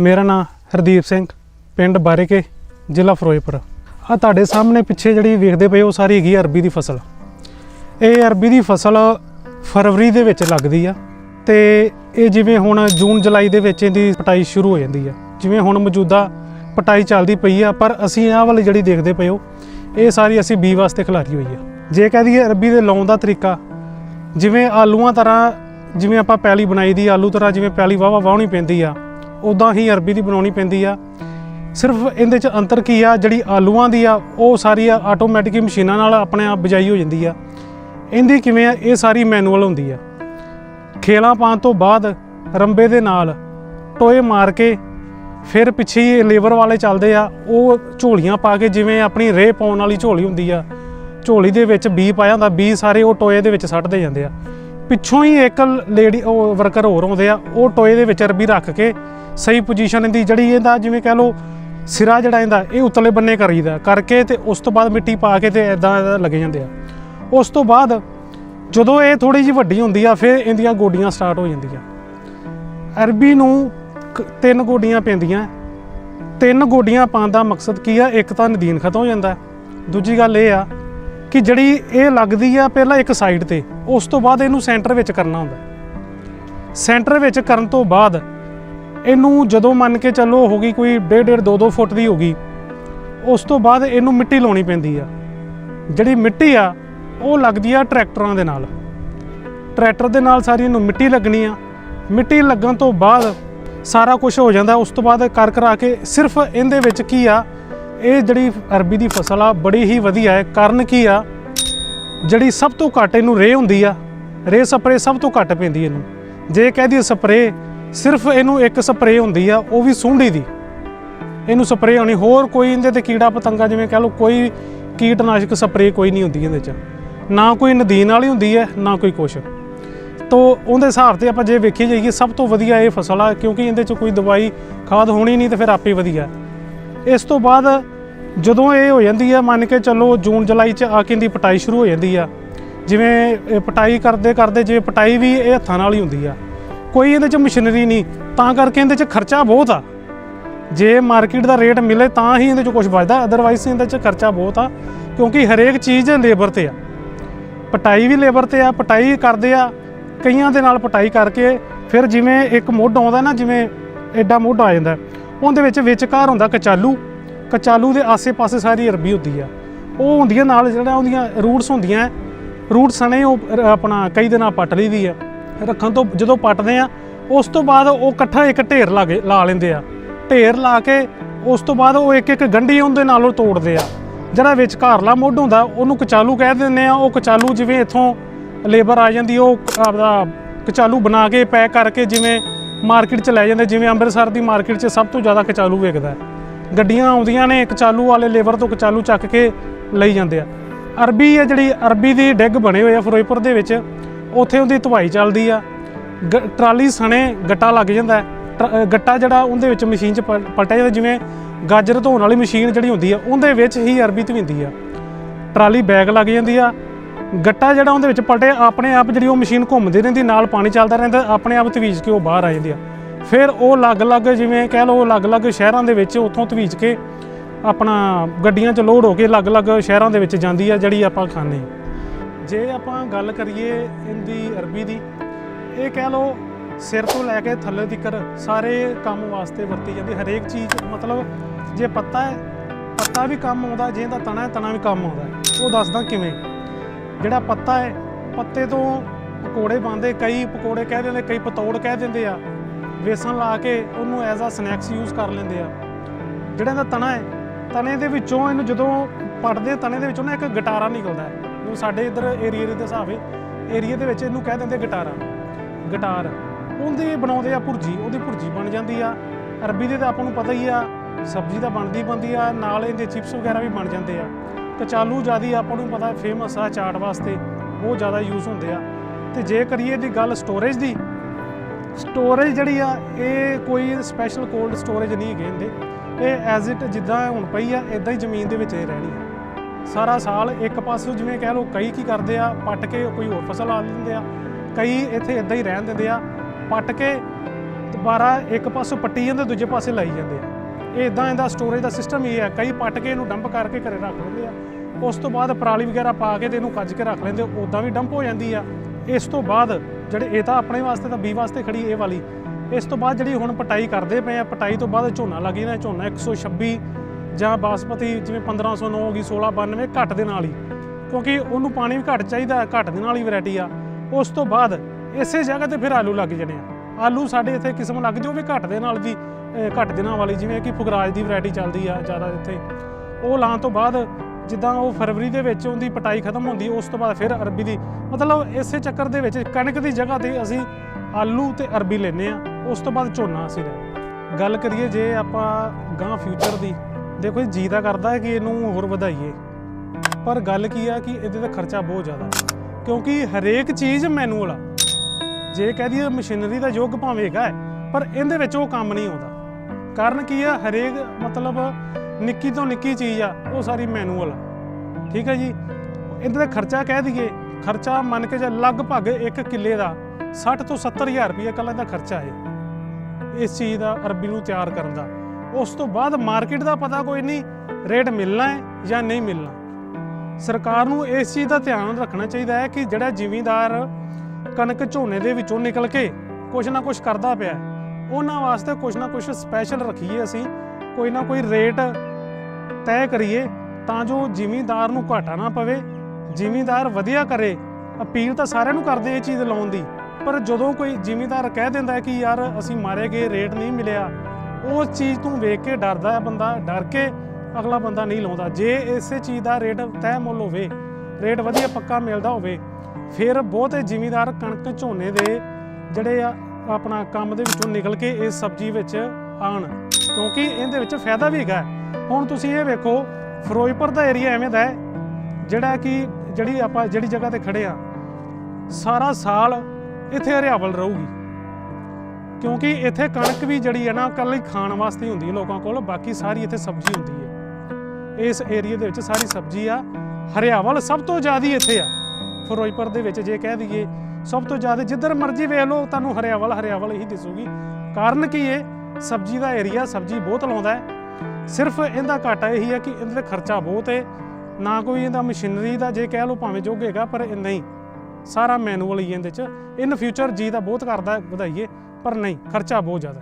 ਮੇਰਾ ਨਾਮ ਹਰਦੀਪ ਸਿੰਘ, ਪਿੰਡ ਬਾਰੇਕੇ, ਜ਼ਿਲ੍ਹਾ ਫਿਰੋਜ਼ਪੁਰ। ਆ ਤੁਹਾਡੇ ਸਾਹਮਣੇ ਪਿੱਛੇ ਜਿਹੜੀ ਵੇਖਦੇ ਪਏ ਉਹ ਸਾਰੀ ਹੈਗੀ ਆ ਅਰਬੀ ਦੀ ਫਸਲ। ਇਹ ਅਰਬੀ ਦੀ ਫਸਲ ਫਰਵਰੀ ਦੇ ਵਿੱਚ ਲੱਗਦੀ ਆ ਤੇ ਇਹ ਜਿਵੇਂ ਹੁਣ ਜੂਨ, ਜੁਲਾਈ ਦੇ ਵਿੱਚ ਇਹਦੀ ਪਟਾਈ ਸ਼ੁਰੂ ਹੋ ਜਾਂਦੀ ਆ। ਜਿਵੇਂ ਹੁਣ ਮੌਜੂਦਾ ਪਟਾਈ ਚੱਲਦੀ ਪਈ ਆ, ਪਰ ਅਸੀਂ ਆਹ ਵਾਲੀ ਜਿਹੜੀ ਦੇਖਦੇ ਪਏ ਹੋ, ਇਹ ਸਾਰੀ ਅਸੀਂ ਬੀ ਵਾਸਤੇ ਖਿਲਾਰੀ ਹੋਈ ਆ। ਜੇ ਕਹਿ ਦਈਏ ਅਰਬੀ ਦੇ ਲਾਉਣ ਦਾ ਤਰੀਕਾ, ਜਿਵੇਂ ਆਲੂਆਂ ਤਰ੍ਹਾਂ ਜਿਵੇਂ ਆਪਾਂ ਪੈਲੀ ਬਣਾਈ ਦੀ, ਆਲੂ ਤਰ੍ਹਾਂ ਜਿਵੇਂ ਪੈਲੀ ਵਾਵਾ ਵਾਹਣੀ ਪੈਂਦੀ ਆ ਉਦਾਂ ਹੀ ਅਰਬੀ ਦੀ ਬਣਾਉਣੀ ਪੈਂਦੀ ਆ। ਸਿਰਫ ਇਹਦੇ ਚ ਅੰਤਰ ਕੀ ਆ, ਜਿਹੜੀ ਆਲੂਆਂ ਦੀ ਆ, ਉਹ ਸਾਰੀ ਆਟੋਮੈਟਿਕ ਮਸ਼ੀਨਾਂ ਨਾਲ ਆਪਣੇ ਆਪ ਬਿਜਾਈ ਹੋ ਜਾਂਦੀ ਆ। ਇਹਦੀ ਕਿਵੇਂ ਆ, ਇਹ ਸਾਰੀ ਮੈਨੂਅਲ ਹੁੰਦੀ ਆ। ਖੇਲਾਂ ਪਾਉਣ ਤੋਂ ਬਾਅਦ ਰੰਬੇ ਦੇ ਨਾਲ ਟੋਏ ਮਾਰ ਕੇ ਫਿਰ ਪਿੱਛੇ ਹੀ ਲੇਬਰ ਵਾਲੇ ਚੱਲਦੇ ਆ, ਉਹ ਝੋਲੀਆਂ ਪਾ ਕੇ ਜਿਵੇਂ ਆਪਣੀ ਰੇਹ ਪਾਉਣ ਵਾਲੀ ਝੋਲੀ ਹੁੰਦੀ ਆ, ਝੋਲੀ ਦੇ ਵਿੱਚ ਬੀ ਪਾਇਆ ਹੁੰਦਾ, ਬੀ ਸਾਰੇ ਉਹ ਟੋਏ ਦੇ ਵਿੱਚ ਸੱਟਦੇ ਜਾਂਦੇ ਆ। ਪਿੱਛੋਂ ਹੀ ਇੱਕ ਲੇਡੀ, ਉਹ ਵਰਕਰ ਹੋਰ ਆਉਂਦੇ ਆ, ਉਹ ਟੋਏ ਦੇ ਵਿੱਚ ਅਰਬੀ ਰੱਖ ਕੇ ਸਹੀ ਪੋਜੀਸ਼ਨ ਦੀ ਜਿਹੜੀ ਇਹਦਾ ਜਿਵੇਂ ਕਹਿ ਲਓ ਸਿਰਾ ਜਿਹੜਾ ਇਹਦਾ, ਇਹ ਉਤਲੇ ਬੰਨੇ ਕਰੀਦਾ ਕਰਕੇ ਤੇ ਉਸ ਤੋਂ ਬਾਅਦ ਮਿੱਟੀ ਪਾ ਕੇ ਤੇ ਇਦਾਂ ਲੱਗੇ ਜਾਂਦੇ ਆ। ਉਸ ਤੋਂ ਬਾਅਦ ਜਦੋਂ ਇਹ ਥੋੜੀ ਜਿਹੀ ਵੱਡੀ ਹੁੰਦੀ ਆ, ਫਿਰ ਇਹਦੀਆਂ ਗੋਡੀਆਂ ਸਟਾਰਟ ਹੋ ਜਾਂਦੀਆਂ। ਅਰਬੀ ਨੂੰ ਕ- ਤਿੰਨ ਗੋਡੀਆਂ ਪੈਂਦੀਆਂ। ਤਿੰਨ ਗੋਡੀਆਂ ਪਾਉਣ ਦਾ ਮਕਸਦ ਕੀ ਆ? ਇੱਕ ਤਾਂ ਨਦੀਨ ਖਤਮ ਹੋ ਜਾਂਦਾ। ਦੂਜੀ ਗੱਲ ਇਹ ਆ ਕਿ ਜਿਹੜੀ ਇਹ ਲੱਗਦੀ ਆ ਪਹਿਲਾਂ ਇੱਕ ਸਾਈਡ ਤੇ, ਉਸ ਤੋਂ ਬਾਅਦ ਇਹਨੂੰ ਸੈਂਟਰ ਵਿੱਚ ਕਰਨਾ ਹੁੰਦਾ। ਸੈਂਟਰ ਵਿੱਚ ਕਰਨ ਤੋਂ ਬਾਅਦ ਇਹਨੂੰ ਜਦੋਂ ਮੰਨ ਕੇ ਚੱਲੋ ਹੋ ਗਈ ਕੋਈ 1.5 2 2 ਫੁੱਟ ਦੀ ਹੋ ਗਈ, ਉਸ ਤੋਂ ਬਾਅਦ ਇਹਨੂੰ ਮਿੱਟੀ ਲਾਉਣੀ ਪੈਂਦੀ ਆ। ਜਿਹੜੀ ਮਿੱਟੀ ਆ, ਉਹ ਲੱਗਦੀ ਆ ਟਰੈਕਟਰਾਂ ਦੇ ਨਾਲ। ਟਰੈਕਟਰ ਦੇ ਨਾਲ ਸਾਰੀ ਇਹਨੂੰ ਮਿੱਟੀ ਲੱਗਣੀ ਆ। ਮਿੱਟੀ ਲੱਗਣ ਤੋਂ ਬਾਅਦ ਸਾਰਾ ਕੁਝ ਹੋ ਜਾਂਦਾ, ਉਸ ਤੋਂ ਬਾਅਦ ਕਰ ਕਰਾ ਕੇ ਸਿਰਫ ਇਹਦੇ ਵਿੱਚ ਕੀ ਆ ਇਹ ਜਿਹੜੀ ਅਰਬੀ ਦੀ ਫਸਲ ਆ, ਬੜੀ ਹੀ ਵਧੀਆ ਹੈ। ਕਾਰਨ ਕੀ ਆ? ਜਿਹੜੀ ਸਭ ਤੋਂ ਘੱਟ ਇਹਨੂੰ ਰੇ ਹੁੰਦੀ ਆ ਰੇ ਸਪਰੇ ਸਭ ਤੋਂ ਘੱਟ ਪੈਂਦੀ ਇਹਨੂੰ। ਜੇ ਕਹਿ ਦਈਏ ਸਪਰੇ ਸਿਰਫ ਇਹਨੂੰ ਇੱਕ ਸਪਰੇ ਹੁੰਦੀ ਆ, ਉਹ ਵੀ ਸੁੰਡੀ ਦੀ। ਇਹਨੂੰ ਸਪਰੇ ਹੋਣੀ, ਹੋਰ ਕੋਈ ਇਹਦੇ ਤੇ ਕੀੜਾ ਪਤੰਗਾ, ਜਿਵੇਂ ਕਹਿ ਲਓ ਕੋਈ ਕੀਟਨਾਸ਼ਕ ਸਪਰੇ ਕੋਈ ਨਹੀਂ ਹੁੰਦੀ ਇਹਦੇ ਚ। ਨਾ ਕੋਈ ਨਦੀਨ ਵਾਲੀ ਹੁੰਦੀ ਹੈ, ਨਾ ਕੋਈ ਕੁਛ। ਤੋ ਉਹਦੇ ਹਿਸਾਬ ਤੇ ਆਪਾਂ ਜੇ ਵੇਖੀ ਜਾਈਏ, ਸਭ ਤੋਂ ਵਧੀਆ ਇਹ ਫਸਲ ਆ, ਕਿਉਂਕਿ ਇਹਦੇ ਚ ਕੋਈ ਦਵਾਈ, ਖਾਦ ਹੋਣੀ ਨਹੀਂ ਤੇ ਫਿਰ ਆਪੇ ਵਧੀਆ। ਇਸ ਤੋਂ ਬਾਅਦ ਜਦੋਂ ਇਹ ਹੋ ਜਾਂਦੀ ਆ, ਮੰਨ ਕੇ ਚੱਲੋ ਜੂਨ, ਜੁਲਾਈ ਚ ਆ ਕੇ ਇਹਦੀ ਪਟਾਈ ਸ਼ੁਰੂ ਹੋ ਜਾਂਦੀ ਆ। ਜਿਵੇਂ ਪਟਾਈ ਕਰਦੇ ਕਰਦੇ ਜਿਵੇਂ ਪਟਾਈ ਵੀ ਇਹ ਹੱਥਾਂ ਨਾਲ ਹੀ ਹੁੰਦੀ ਆ। ਕੋਈ ਇਹਦੇ ਚ ਮਸ਼ੀਨਰੀ ਨਹੀਂ, ਤਾਂ ਕਰਕੇ ਇਹਦੇ ਚ ਖਰਚਾ ਬਹੁਤ ਆ। ਜੇ ਮਾਰਕੀਟ ਦਾ ਰੇਟ ਮਿਲੇ ਤਾਂ ਹੀ ਇਹਦੇ ਚ ਕੁਝ ਬਚਦਾ ਅਦਰਵਾਈਜ਼ ਇਹਦੇ ਚ ਖਰਚਾ ਬਹੁਤ ਆ, ਕਿਉਂਕਿ ਹਰੇਕ ਚੀਜ਼ ਲੇਬਰ ਤੇ ਆ। ਪਟਾਈ ਵੀ ਲੇਬਰ ਤੇ ਆ, ਪਟਾਈ ਕਰਦੇ ਆ, ਕਈਆਂ ਦੇ ਨਾਲ ਪਟਾਈ ਕਰਕੇ ਫਿਰ ਜਿਵੇਂ ਇੱਕ ਮੁੱਢ ਆਉਂਦਾ ਨਾ, ਜਿਵੇਂ ਐਡਾ ਮੁੱਢ ਆ ਜਾਂਦਾ। ਉਹਦੇ ਵਿੱਚ ਵਿਚਕਾਰ ਹੁੰਦਾ ਕਚਾਲੂ। ਕਚਾਲੂ ਦੇ ਆਸੇ-ਪਾਸੇ ਸਾਰੀ ਅਰਬੀ ਹੁੰਦੀ ਆ। ਉਹ ਹੁੰਦੀਆਂ ਨਾਲ ਜਿਹੜਾ ਉਹਦੀਆਂ ਰੂਟਸ ਹੁੰਦੀਆਂ ਰੂਟਸ ਸਣੇ ਉਹ ਆਪਣਾ ਕਈ ਦਿਨਾਂ ਪੱਟ ਲਈਦੀ ਆ। ਰੱਖਣ ਤੋਂ ਜਦੋਂ ਪੱਟਦੇ ਆ, ਉਸ ਤੋਂ ਬਾਅਦ ਉਹ ਇਕੱਠਾ ਇੱਕ ਢੇਰ ਲਾ ਲਾ ਲੈਂਦੇ ਆ। ਢੇਰ ਲਾ ਕੇ ਉਸ ਤੋਂ ਬਾਅਦ ਉਹ ਇੱਕ ਇੱਕ ਗੰਢੀ ਉਹਦੇ ਨਾਲ ਉਹ ਤੋੜਦੇ ਆ। ਜਿਹੜਾ ਵਿਚਕਾਰਲਾ ਮੁੱਢ ਹੁੰਦਾ, ਉਹਨੂੰ ਕਚਾਲੂ ਕਹਿ ਦਿੰਦੇ ਆ। ਉਹ ਕਚਾਲੂ ਜਿਵੇਂ ਇੱਥੋਂ ਲੇਬਰ ਆ ਜਾਂਦੀ, ਉਹ ਆਪਦਾ ਕਚਾਲੂ ਬਣਾ ਕੇ ਪੈਕ ਕਰਕੇ ਜਿਵੇਂ ਮਾਰਕੀਟ 'ਚ ਲੈ ਜਾਂਦੇ, ਜਿਵੇਂ ਅੰਮ੍ਰਿਤਸਰ ਦੀ ਮਾਰਕੀਟ 'ਚ ਸਭ ਤੋਂ ਜ਼ਿਆਦਾ ਕਚਾਲੂ ਵਿਕਦਾ ਗੱਡੀਆਂ ਆਉਂਦੀਆਂ ਨੇ, ਕਚਾਲੂ ਵਾਲੇ ਲੇਬਰ ਤੋਂ ਕਚਾਲੂ ਚੱਕ ਕੇ ਲਈ ਜਾਂਦੇ ਆ। ਅਰਬੀ ਆ ਜਿਹੜੀ, ਅਰਬੀ ਦੀ ਡਿੱਗ ਬਣੇ ਹੋਏ ਆ ਫਿਰੋਜ਼ਪੁਰ ਦੇ ਵਿੱਚ। ਉੱਥੇ ਉਹਦੀ ਧਵਾਈ ਚੱਲਦੀ ਆ। ਗ- ਟਰਾਲੀ ਸਣੇ ਗੱਟਾ ਲੱਗ ਜਾਂਦਾ ਟਰ- ਗੱਟਾ ਜਿਹੜਾ ਉਹਦੇ ਵਿੱਚ ਮਸ਼ੀਨ 'ਚ ਪ- ਪਲਟਿਆ ਜਾਂਦਾ, ਜਿਵੇਂ ਗਾਜਰ ਧੋਣ ਵਾਲੀ ਮਸ਼ੀਨ ਜਿਹੜੀ ਹੁੰਦੀ ਆ, ਉਹਦੇ ਵਿੱਚ ਹੀ ਅਰਬੀ ਧਵਿੰਦੀ ਆ। ਟਰਾਲੀ ਬੈਗ ਲੱਗ ਜਾਂਦੀ ਆ। ਗੱਟਾ ਜਿਹੜਾ ਉਹਦੇ ਵਿੱਚ ਪਲਟੇ, ਆਪਣੇ ਆਪ ਜਿਹੜੀ ਉਹ ਮਸ਼ੀਨ ਘੁੰਮਦੀ ਰਹਿੰਦੀ, ਨਾਲ ਪਾਣੀ ਚੱਲਦਾ ਰਹਿੰਦਾ, ਆਪਣੇ ਆਪ ਤਵੀਜ ਕੇ ਉਹ ਬਾਹਰ ਆ ਜਾਂਦੀ ਆ। ਫਿਰ ਉਹ ਅਲੱਗ-ਅਲੱਗ ਜਿਵੇਂ ਕਹਿ ਲਓ, ਅਲੱਗ-ਅਲੱਗ ਸ਼ਹਿਰਾਂ ਦੇ ਵਿੱਚ ਉੱਥੋਂ ਤਵੀਜ ਕੇ ਆਪਣਾ ਗੱਡੀਆਂ 'ਚ ਲੋਡ ਹੋ ਕੇ ਅਲੱਗ-ਅਲੱਗ ਸ਼ਹਿਰਾਂ ਦੇ ਵਿੱਚ ਜਾਂਦੀ ਆ ਜਿਹੜੀ ਆਪਾਂ ਖਾਂਦੇ ਜੇ ਆਪਾਂ ਗੱਲ ਕਰੀਏ ਇਹਦੀ ਅਰਬੀ ਦੀ, ਇਹ ਕਹਿ ਲਓ ਸਿਰ ਤੋਂ ਲੈ ਕੇ ਥੱਲੇ ਤੱਕ ਸਾਰੇ ਕੰਮ ਵਾਸਤੇ ਵਰਤੀ ਜਾਂਦੀ, ਹਰੇਕ ਚੀਜ਼ ਮਤਲਬ ਜੇ ਪੱਤਾ ਹੈ, ਪੱਤਾ ਵੀ ਕੰਮ ਆਉਂਦਾ, ਜੇ ਇਹਦਾ ਤਣਾ ਹੈ, ਤਣਾ ਵੀ ਕੰਮ ਆਉਂਦਾ ਉਹ ਦੱਸਦਾ ਕਿਵੇਂ? ਜਿਹੜਾ ਪੱਤਾ ਹੈ, ਪੱਤੇ ਤੋਂ ਪਕੌੜੇ ਬਣਦੇ, ਕਈ ਪਕੌੜੇ ਕਹਿ ਦਿੰਦੇ, ਕਈ ਪਤੌੜ ਕਹਿ ਦਿੰਦੇ ਆ। ਵੇਸਣ ਲਾ ਕੇ ਉਹਨੂੰ ਐਜ਼ ਆ ਸਨੈਕਸ ਯੂਜ਼ ਕਰ ਲੈਂਦੇ ਆ। ਜਿਹੜਾ ਇਹਦਾ ਤਣਾ ਹੈ, ਤਣੇ ਦੇ ਵਿੱਚੋਂ ਇਹਨੂੰ ਜਦੋਂ ਪੜਦੇ ਤਣੇ ਦੇ ਵਿੱਚੋਂ ਨਾ ਇੱਕ ਗਟਾਰਾ ਨਿਕਲਦਾ ਹੈ। ਜੋ ਸਾਡੇ ਇੱਧਰ ਏਰੀਆ ਦੇ ਹਿਸਾਬ ਏਰੀਆ ਦੇ ਵਿੱਚ ਇਹਨੂੰ ਕਹਿ ਦਿੰਦੇ ਗਟਾਰਾ। ਗਟਾਰ। ਉਹਦੀ ਬਣਾਉਂਦੇ ਆ ਭੁਰਜੀ, ਉਹਦੀ ਭੁਰਜੀ ਬਣ ਜਾਂਦੀ ਆ। ਅਰਬੀ ਦੇ ਤਾਂ ਆਪਾਂ ਨੂੰ ਪਤਾ ਹੀ ਆ, ਸਬਜ਼ੀ ਤਾਂ ਬਣਦੀ ਬਣਦੀ ਆ, ਨਾਲ ਇਹਦੇ ਚਿਪਸ ਵਗੈਰਾ ਵੀ ਬਣ ਜਾਂਦੇ ਆ। ਕਚਾਲੂ ਜਿਆਦੀ ਆਪਾਂ ਨੂੰ ਪਤਾ ਫੇਮਸ ਆ ਚਾਟ ਵਾਸਤੇ ਉਹ ਜ਼ਿਆਦਾ ਯੂਜ਼ ਹੁੰਦੇ ਆ। ਤੇ ਜੇ ਕਰੀਏ ਦੀ ਗੱਲ ਸਟੋਰੇਜ ਦੀ ਸਟੋਰੇਜ ਜਿਹੜੀ ਆ, ਇਹ ਕੋਈ ਸਪੈਸ਼ਲ ਕੋਲਡ ਸਟੋਰੇਜ ਨਹੀਂ ਹੈਗੇ ਇਹਦੇ। ਇਹ ਐਜ਼ ਇਟ ਜਿੱਦਾਂ ਹੁਣ ਪਈ ਆ ਇਦਾਂ ਹੀ ਜ਼ਮੀਨ ਦੇ ਵਿੱਚ ਇਹ ਰਹਿਣੀ ਆ। ਸਾਰਾ ਸਾਲ ਇੱਕ ਪਾਸੋਂ ਜਿਵੇਂ ਕਹਿ ਲਓ ਕਈ ਕੀ ਕਰਦੇ ਆ, ਪੱਟ ਕੇ ਕੋਈ ਹੋਰ ਫਸਲ ਲਾ ਲੈਂਦੇ ਆ। ਕਈ ਇੱਥੇ ਇਦਾਂ ਹੀ ਰਹਿਣ ਦਿੰਦੇ ਆ, ਪੱਟ ਕੇ ਦੁਬਾਰਾ ਇੱਕ ਪਾਸੋਂ ਪੱਟੀ ਜਾਂਦੇ, ਦੂਜੇ ਪਾਸੇ ਲਾਈ ਜਾਂਦੇ ਆ। ਇਦਾਂ ਇਹਦਾ ਸਟੋਰੇਜ ਦਾ ਸਿਸਟਮ ਹੀ ਹੈ, ਕਈ ਪੱਟ ਕੇ ਇਹਨੂੰ ਡੰਪ ਕਰਕੇ ਘਰੇ ਰੱਖ ਲੈਂਦੇ ਆ। ਉਸ ਤੋਂ ਬਾਅਦ ਪਰਾਲੀ ਵਗੈਰਾ ਪਾ ਕੇ ਤੇ ਇਹਨੂੰ ਕੱਜ ਕੇ ਰੱਖ ਲੈਂਦੇ ਉਦਾਂ ਵੀ ਡੰਪ ਹੋ ਜਾਂਦੀ ਆ। ਇਸ ਤੋਂ ਬਾਅਦ ਜਿਹੜੇ ਇਹ ਤਾਂ ਆਪਣੇ ਵਾਸਤੇ ਤਾਂ ਬੀ ਵਾਸਤੇ ਖੜੀ ਇਹ ਵਾਲੀ, ਇਸ ਤੋਂ ਬਾਅਦ ਜਿਹੜੀ ਹੁਣ ਪਟਾਈ ਕਰਦੇ ਪਏ ਆ, ਪਟਾਈ ਤੋਂ ਬਾਅਦ ਝੋਨਾ ਲੱਗ ਜਾਣਾ, ਝੋਨਾ 126 ਜਾਂ ਬਾਸਪਤੀ ਜਿਵੇਂ 1509 ਹੋ ਗਈ 1692 ਘੱਟ ਦੇ ਨਾਲ ਹੀ। ਕਿਉਂਕਿ ਉਹਨੂੰ ਪਾਣੀ ਵੀ ਘੱਟ ਚਾਹੀਦਾ, ਘੱਟ ਦੇ ਨਾਲ ਹੀ ਵੈਰਾਈਟੀ ਆ। ਉਸ ਤੋਂ ਬਾਅਦ ਇਸੇ ਜਗ੍ਹਾ ਤੇ ਫਿਰ ਆਲੂ ਲੱਗ ਜਾਣੇ ਆ। ਆਲੂ ਸਾਡੇ ਇੱਥੇ ਕਿਸਮ ਲੱਗ ਜੋ ਵੀ ਘੱਟ ਦੇ ਨਾਲ ਵੀ ਘੱਟ ਦਿਨਾਂ ਵਾਲੀ, ਜਿਵੇਂ ਕਿ ਫੁਗਰਾਜ ਦੀ ਵੈਰਾਈਟੀ ਚੱਲਦੀ ਆ ਜ਼ਿਆਦਾ ਇੱਥੇ। ਉਹ ਲਾਉਣ ਤੋਂ ਬਾਅਦ ਜਿੱਦਾਂ ਉਹ ਫਰਵਰੀ ਦੇ ਵਿੱਚ ਉਹਦੀ ਪਟਾਈ ਖਤਮ ਹੁੰਦੀ, ਉਸ ਤੋਂ ਬਾਅਦ ਫਿਰ ਅਰਬੀ ਦੀ। ਮਤਲਬ ਇਸੇ ਚੱਕਰ ਦੇ ਵਿੱਚ ਕਣਕ ਦੀ ਜਗ੍ਹਾ ਤੇ ਅਸੀਂ ਆਲੂ ਤੇ ਅਰਬੀ ਲੈਨੇ ਆ, ਉਸ ਤੋਂ ਬਾਅਦ ਝੋਨਾ ਅਸੀਂ ਲੈ ਗੱਲ ਕਰੀਏ ਜੇ ਆਪਾਂ ਗਾਂ ਫਿਊਚਰ ਦੀ, ਦੇਖੋ ਜੀ ਜੀਦਾ ਕਰਦਾ ਹੈ ਕਿ ਇਹਨੂੰ ਹੋਰ ਵਧਾਈਏ। ਪਰ ਗੱਲ ਕੀ ਆ ਕਿ ਇਹਦੇ ਤੇ ਖਰਚਾ ਬਹੁਤ ਜ਼ਿਆਦਾ। ਕਿਉਂਕਿ ਹਰੇਕ ਚੀਜ਼ ਮੈਨੂਅਲ ਆ। ਜੇ ਕਹਿ ਦਈਏ ਮਸ਼ੀਨਰੀ ਦਾ ਯੁੱਗ ਭਾਵੇਂ ਹੈਗਾ ਹੈ, ਪਰ ਇਹਦੇ ਵਿੱਚ ਉਹ ਕੰਮ ਨਹੀਂ ਆਉਂਦਾ। ਕਾਰਨ ਕੀ ਆ? ਹਰੇਕ ਮਤਲਬ ਨਿੱਕੀ ਤੋਂ ਨਿੱਕੀ ਚੀਜ਼ ਆ ਉਹ ਸਾਰੀ ਮੈਨੂਅਲ ਆ। ਠੀਕ ਹੈ ਜੀ? ਇਹਦੇ ਦਾ ਖਰਚਾ ਕਹਿ ਦਈਏ ਖਰਚਾ ਮੰਨ ਕੇ ਜੇ ਲਗਭਗ ਇੱਕ ਕਿੱਲੇ ਦਾ 60 ਤੋਂ 70 ਹਜ਼ਾਰ ਰੁਪਏ ਕੱਲਾ ਦਾ ਖਰਚਾ ਹੈ। ਇਸ ਚੀਜ਼ ਦਾ ਅਰਬੀ ਨੂੰ ਤਿਆਰ ਕਰਨ ਦਾ। ਉਸ ਤੋਂ ਬਾਅਦ ਮਾਰਕੀਟ ਦਾ ਪਤਾ ਕੋਈ ਨਹੀਂ ਰੇਟ ਮਿਲਣਾ ਹੈ ਜਾਂ ਨਹੀਂ ਮਿਲਣਾ। ਸਰਕਾਰ ਨੂੰ ਇਸ ਚੀਜ਼ ਦਾ ਧਿਆਨ ਰੱਖਣਾ ਚਾਹੀਦਾ ਹੈ ਕਿ ਜਿਹੜਾ ਜ਼ਿਮੀਂਦਾਰ ਕਣਕ ਝੋਨੇ ਦੇ ਵਿੱਚੋਂ ਨਿਕਲ ਕੇ ਕੁਛ ਨਾ ਕੁਛ ਕਰਦਾ ਪਿਆ। ਉਹਨਾਂ ਵਾਸਤੇ ਕੁਛ ਨਾ ਕੁਛ ਸਪੈਸ਼ਲ ਰੱਖੀਏ ਅਸੀਂ। ਕੋਈ ਨਾ ਕੋਈ ਰੇਟ ਤੈਅ ਕਰੀਏ ਤਾਂ ਜੋ ਜ਼ਿਮੀਂਦਾਰ ਨੂੰ ਘਾਟਾ ਨਾ ਪਵੇ। ਜ਼ਿਮੀਂਦਾਰ ਵਧੀਆ ਕਰੇ। ਅਪੀਲ ਤਾਂ ਸਾਰਿਆਂ ਨੂੰ ਕਰਦੇ ਇਹ ਚੀਜ਼ ਲਾਉਣ ਦੀ। ਪਰ ਜਦੋਂ ਕੋਈ ਜ਼ਿਮੀਂਦਾਰ ਕਹਿ ਦਿੰਦਾ ਕਿ ਯਾਰ ਅਸੀਂ ਮਾਰੇ ਗਏ ਰੇਟ ਨਹੀਂ ਮਿਲਿਆ, ਉਸ ਚੀਜ਼ ਤੋਂ ਵੇਖ ਕੇ ਡਰਦਾ ਹੈ ਬੰਦਾ। ਡਰ ਕੇ ਅਗਲਾ ਬੰਦਾ ਨਹੀਂ ਲਾਉਂਦਾ। ਜੇ ਇਸੇ ਚੀਜ਼ ਦਾ ਰੇਟ ਤੈਅ ਮੁੱਲ ਹੋਵੇ ਰੇਟ ਵਧੀਆ ਪੱਕਾ ਮਿਲਦਾ ਹੋਵੇ, ਫਿਰ ਬਹੁਤੇ ਜ਼ਿਮੀਦਾਰ ਕਣਕ ਝੋਨੇ ਦੇ ਜਿਹੜੇ ਆ, ਆਪਣਾ ਕੰਮ ਦੇ ਵਿੱਚੋਂ ਨਿਕਲ ਕੇ ਇਸ ਸਬਜ਼ੀ ਵਿੱਚ ਆਣ ਕਿਉਂਕਿ ਇਹਦੇ ਵਿੱਚ ਫਾਇਦਾ ਵੀ ਹੈਗਾ। ਹੁਣ ਤੁਸੀਂ ਇਹ ਵੇਖੋ, ਫਿਰੋਜ਼ਪੁਰ ਦਾ ਏਰੀਆ ਐਵੇਂ ਦਾ ਹੈ, ਜਿਹੜਾ ਕਿ ਜਿਹੜੀ ਆਪਾਂ, ਜਿਹੜੀ ਜਗ੍ਹਾ ਤੇ ਖੜੇ ਆ ਸਾਰਾ ਸਾਲ ਇੱਥੇ ਹਰਿਆਵਲ ਰਹੂਗੀ। ਕਿਉਂਕਿ ਇੱਥੇ ਕਣਕ ਵੀ ਜਿਹੜੀ ਹੈ ਨਾ, ਇਕੱਲੀ ਖਾਣ ਵਾਸਤੇ ਹੁੰਦੀ ਹੈ ਲੋਕਾਂ ਕੋਲ, ਬਾਕੀ ਸਾਰੀ ਇੱਥੇ ਸਬਜ਼ੀ ਹੁੰਦੀ ਹੈ। ਇਸ ਏਰੀਆ ਦੇ ਵਿੱਚ ਸਾਰੀ ਸਬਜ਼ੀ ਆ ਹਰਿਆਵਲ ਸਭ ਤੋਂ ਜ਼ਿਆਦਾ ਇੱਥੇ ਆ। ਫਿਰੋਜ਼ਪੁਰ ਦੇ ਵਿੱਚ ਜੇ ਕਹਿ ਦਈਏ, ਸਭ ਤੋਂ ਜ਼ਿਆਦਾ ਜਿੱਧਰ ਮਰਜ਼ੀ ਵੇਖ ਲਓ, ਤੁਹਾਨੂੰ ਹਰਿਆਵਲ ਹਰਿਆਵਲ ਹੀ ਦਿਸੂਗੀ। ਕਾਰਨ ਕੀ ਹੈ ਸਬਜ਼ੀ ਦਾ ਏਰੀਆ ਸਬਜ਼ੀ ਬਹੁਤ ਲਾਉਂਦਾ ਹੈ। ਸਿਰਫ ਇਹਦਾ ਘਾਟਾ ਇਹੀ ਹੈ ਕਿ ਇਹਦੇ ਤੇ ਖਰਚਾ ਬਹੁਤ ਹੈ ਨਾ ਕੋਈ ਇਹਦਾ ਮਸ਼ੀਨਰੀ ਦਾ ਜੇ ਕਹਿ ਲਓ ਭਾਵੇਂ ਜੋਗ ਪਰ ਇਹ ਨਹੀਂ। ਸਾਰਾ ਮੈਨੂਅਲ ਹੀ ਇਹਦੇ ਚ। ਇਨ ਫਿਊਚਰ ਜੀ ਦਾ ਬਹੁਤ ਕਰਦਾ, ਵਧਾਈਏ, ਪਰ ਨਹੀਂ, ਖਰਚਾ ਬਹੁਤ ਜ਼ਿਆਦਾ।